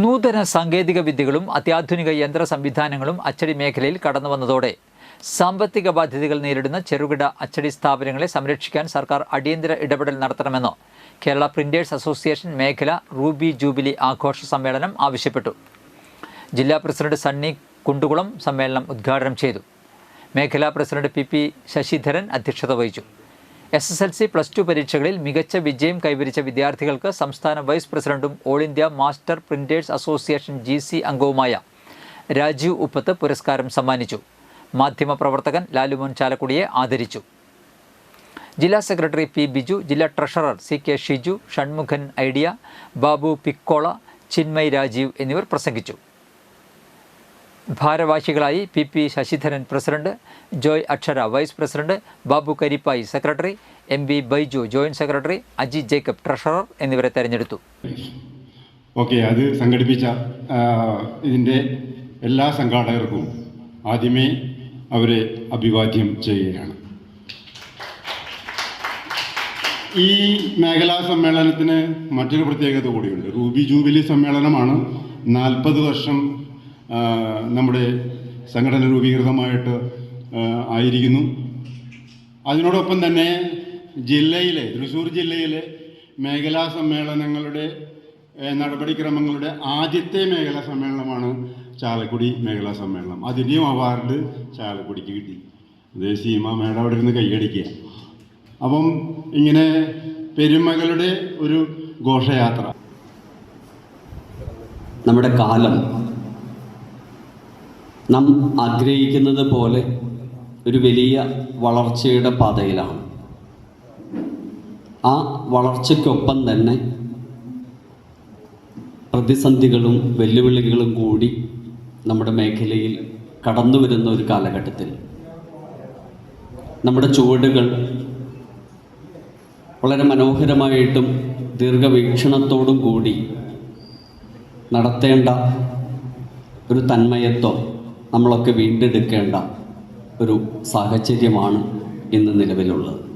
നൂതന സാങ്കേതിക വിദ്യകളും അത്യാധുനിക യന്ത്ര സംവിധാനങ്ങളും അച്ചടി മേഖലയിൽ കടന്നു വന്നതോടെ സാമ്പത്തിക ബാധ്യതകൾ നേരിടുന്ന ചെറുകിട അച്ചടി സ്ഥാപനങ്ങളെ സംരക്ഷിക്കാൻ സർക്കാർ അടിയന്തര ഇടപെടൽ നടത്തണമെന്ന് കേരള പ്രിന്റേഴ്സ് അസോസിയേഷൻ മേഖല റൂബി ജൂബിലി ആഘോഷ സമ്മേളനം ആവശ്യപ്പെട്ടു. ജില്ലാ പ്രസിഡന്റ് സണ്ണി കുണ്ടുകുളം സമ്മേളനം ഉദ്ഘാടനം ചെയ്തു. മേഖലാ പ്രസിഡന്റ് പി പി ശശിധരൻ അധ്യക്ഷത വഹിച്ചു. S S L C plus two പരീക്ഷകളിൽ മികച്ച വിജയം കൈവരിച്ച വിദ്യാർത്ഥികൾക്ക് സംസ്ഥാന വൈസ് പ്രസിഡന്റും all India master printers association G C അംഗവുമായ രാജീവ് ഉപ്പത്ത് പുരസ്കാരം സമ്മാനിച്ചു. മാധ്യമപ്രവർത്തകൻ ലാലുമോൻ ചാലക്കുടിയെ ആദരിച്ചു. ജില്ലാ സെക്രട്ടറി പി ബിജു ജില്ലാ treasurer C K Shiju Shanmukhan idea Babu Piccola Chinmay Rajeev എന്നിവർ പ്രസംഗിച്ചു. ഭാരവാഹികളായി P P Sasidharan president Joy Akshara vice president Babu Karippayi secretary M B Baiju joint secretary Aji Jacob treasurer എന്നിവരെ തെരഞ്ഞെടുത്തു. ഓക്കെ അത് സംഘടിപ്പിച്ച ഇതിന്റെ എല്ലാ സംഘാടകർക്കും ആദ്യമേ അവരെ അഭിവാദ്യം ചെയ്യുകയാണ്. ഈ മേഖലാ സമ്മേളനത്തിന് മറ്റൊരു പ്രത്യേകത കൂടിയുണ്ട്. റൂബി ജൂബിലി സമ്മേളനമാണ് നാൽപ്പത് വർഷം നമ്മുടെ സംഘടന രൂപീകൃതമായിട്ട് ആയിരിക്കുന്നു. അതിനോടൊപ്പം തന്നെ ജില്ലയിലെ തൃശ്ശൂർ ജില്ലയിലെ മേഖലാ സമ്മേളനങ്ങളുടെ നടപടിക്രമങ്ങളുടെ ആദ്യത്തെ മേഖലാ സമ്മേളനമാണ് ചാലക്കുടി മേഖലാ സമ്മേളനം. അതിന്റെയും അവാർഡ് ചാലക്കുടിക്ക് കിട്ടി. അത് സീമ മേഡം അവിടെ ഇരുന്ന് കൈയടിക്കുക. അപ്പം ഇങ്ങനെ പെരുമകളുടെ ഒരു ഘോഷയാത്ര. നമ്മുടെ കാലം നാം ആഗ്രഹിക്കുന്നത് പോലെ ഒരു വലിയ വളർച്ചയുടെ പാതയിലാണ്. ആ വളർച്ചയ്ക്കൊപ്പം തന്നെ പ്രതിസന്ധികളും വെല്ലുവിളികളും കൂടി നമ്മുടെ മേഖലയിൽ കടന്നു വരുന്ന ഒരു കാലഘട്ടത്തിൽ. നമ്മുടെ ചുവടുകൾ വളരെ മനോഹരമായിട്ടും ദീർഘവീക്ഷണത്തോടും കൂടി നടത്തേണ്ട ഒരു തന്മയത്വം നമ്മളൊക്കെ വീണ്ടെടുക്കേണ്ട ഒരു സാഹചര്യമാണ് ഇന്ന് നിലവിലുള്ളത്.